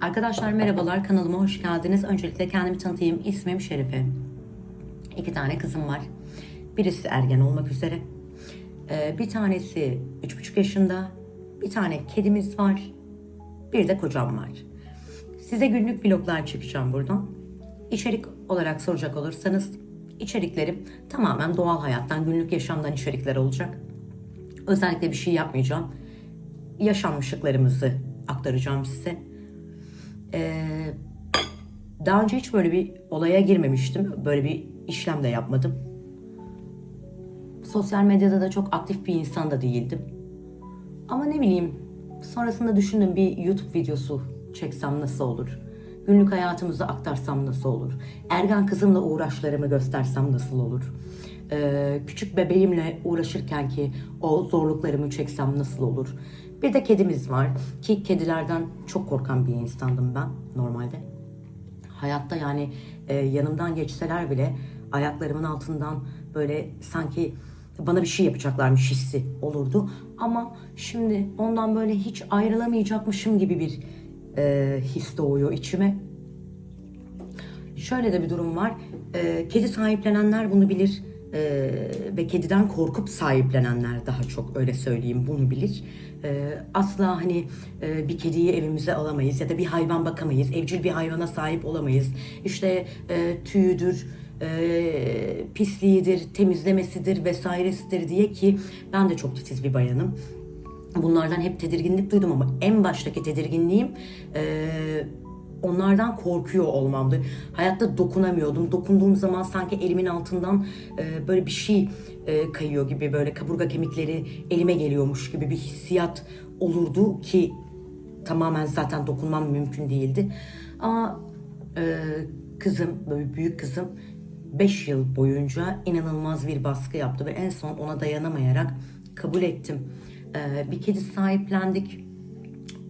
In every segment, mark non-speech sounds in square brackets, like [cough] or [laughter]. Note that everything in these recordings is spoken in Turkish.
Arkadaşlar merhabalar kanalıma hoş geldiniz. Öncelikle kendimi tanıtayım. İsmim Şerife. İki tane kızım var. Birisi ergen olmak üzere. Ee, bir tanesi üç buçuk yaşında. Bir tane kedimiz var. Bir de kocam var. Size günlük vloglar çekeceğim buradan. İçerik olarak soracak olursanız içeriklerim tamamen doğal hayattan, günlük yaşamdan içerikler olacak. Özellikle bir şey yapmayacağım. Yaşanmışlıklarımızı aktaracağım size. Ee, daha önce hiç böyle bir olaya girmemiştim. Böyle bir işlem de yapmadım. Sosyal medyada da çok aktif bir insan da değildim. Ama ne bileyim sonrasında düşündüm bir YouTube videosu çeksem nasıl olur? Günlük hayatımızı aktarsam nasıl olur? Ergen kızımla uğraşlarımı göstersem nasıl olur? Ee, küçük bebeğimle uğraşırken ki o zorluklarımı çeksem nasıl olur? Bir de kedimiz var ki kedilerden çok korkan bir insandım ben normalde. Hayatta yani e, yanımdan geçseler bile ayaklarımın altından böyle sanki bana bir şey yapacaklarmış hissi olurdu. Ama şimdi ondan böyle hiç ayrılamayacakmışım gibi bir e, his doğuyor içime. Şöyle de bir durum var. Ee, kedi sahiplenenler bunu bilir. Ee, ve kediden korkup sahiplenenler daha çok öyle söyleyeyim bunu bilir. Ee, asla hani e, bir kediyi evimize alamayız ya da bir hayvan bakamayız. Evcil bir hayvana sahip olamayız. İşte e, tüyüdür, e, pisliğidir, temizlemesidir vesairesidir diye ki ben de çok titiz bir bayanım. Bunlardan hep tedirginlik duydum ama en baştaki tedirginliğim e, onlardan korkuyor olmamdı. Hayatta dokunamıyordum. Dokunduğum zaman sanki elimin altından e, böyle bir şey e, kayıyor gibi böyle kaburga kemikleri elime geliyormuş gibi bir hissiyat olurdu ki tamamen zaten dokunmam mümkün değildi. Ama e, kızım, böyle büyük kızım 5 yıl boyunca inanılmaz bir baskı yaptı ve en son ona dayanamayarak kabul ettim. E, bir kedi sahiplendik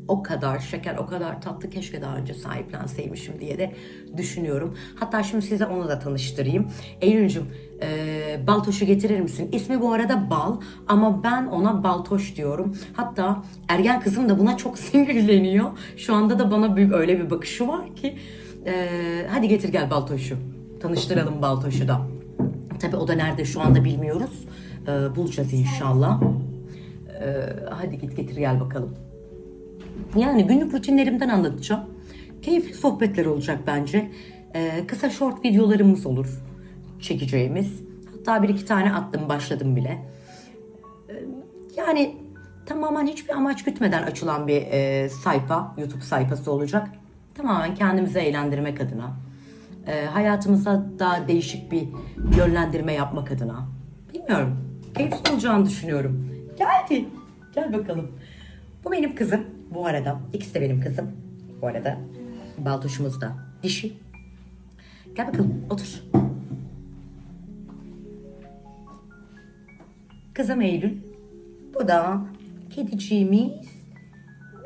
o kadar şeker, o kadar tatlı keşke daha önce sahiplenseymişim diye de düşünüyorum. Hatta şimdi size onu da tanıştırayım. Eylül'cüm e, Baltoş'u getirir misin? İsmi bu arada Bal ama ben ona Baltoş diyorum. Hatta ergen kızım da buna çok [laughs] sinirleniyor. Şu anda da bana bir, öyle bir bakışı var ki. E, hadi getir gel Baltoş'u. Tanıştıralım Baltoş'u da. Tabi o da nerede şu anda bilmiyoruz. E, bulacağız inşallah. E, hadi git getir gel bakalım. Yani günlük rutinlerimden anlatacağım. Keyifli sohbetler olacak bence. Ee, kısa short videolarımız olur çekeceğimiz. Hatta bir iki tane attım başladım bile. Ee, yani tamamen hiçbir amaç gütmeden açılan bir e, sayfa, YouTube sayfası olacak. Tamamen kendimizi eğlendirmek adına. E, hayatımıza daha değişik bir yönlendirme yapmak adına. Bilmiyorum. Keyifli olacağını düşünüyorum. Geldi. Gel bakalım. Bu benim kızım. Bu arada ikisi de benim kızım. Bu arada Baltoş'umuz da dişi. Gel bakalım otur. Kızım Eylül. Bu da kediciğimiz.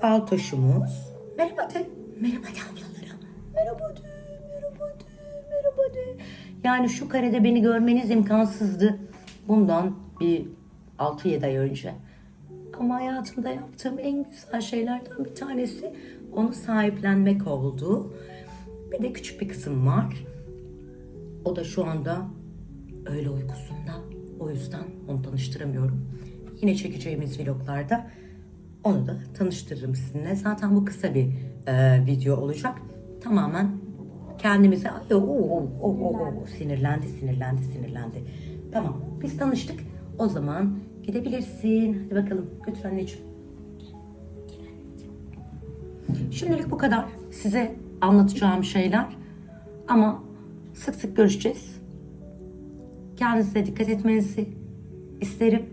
Baltoş'umuz. Merhaba de. Merhaba de ablalara. Merhaba de. Merhaba de. Merhaba de. Yani şu karede beni görmeniz imkansızdı. Bundan bir 6-7 ay önce. Ama hayatımda yaptığım en güzel şeylerden bir tanesi onu sahiplenmek oldu. Bir de küçük bir kızım var. O da şu anda öyle uykusunda. O yüzden onu tanıştıramıyorum. Yine çekeceğimiz vloglarda onu da tanıştırırım sizinle. Zaten bu kısa bir e, video olacak. Tamamen kendimize o, o, o, o, o, sinirlendi, sinirlendi, sinirlendi. Tamam, biz tanıştık. O zaman gidebilirsin. Hadi bakalım, götür anneciğim. Şimdilik bu kadar. Size anlatacağım şeyler. Ama sık sık görüşeceğiz. Kendinize dikkat etmenizi isterim.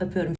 Öpüyorum.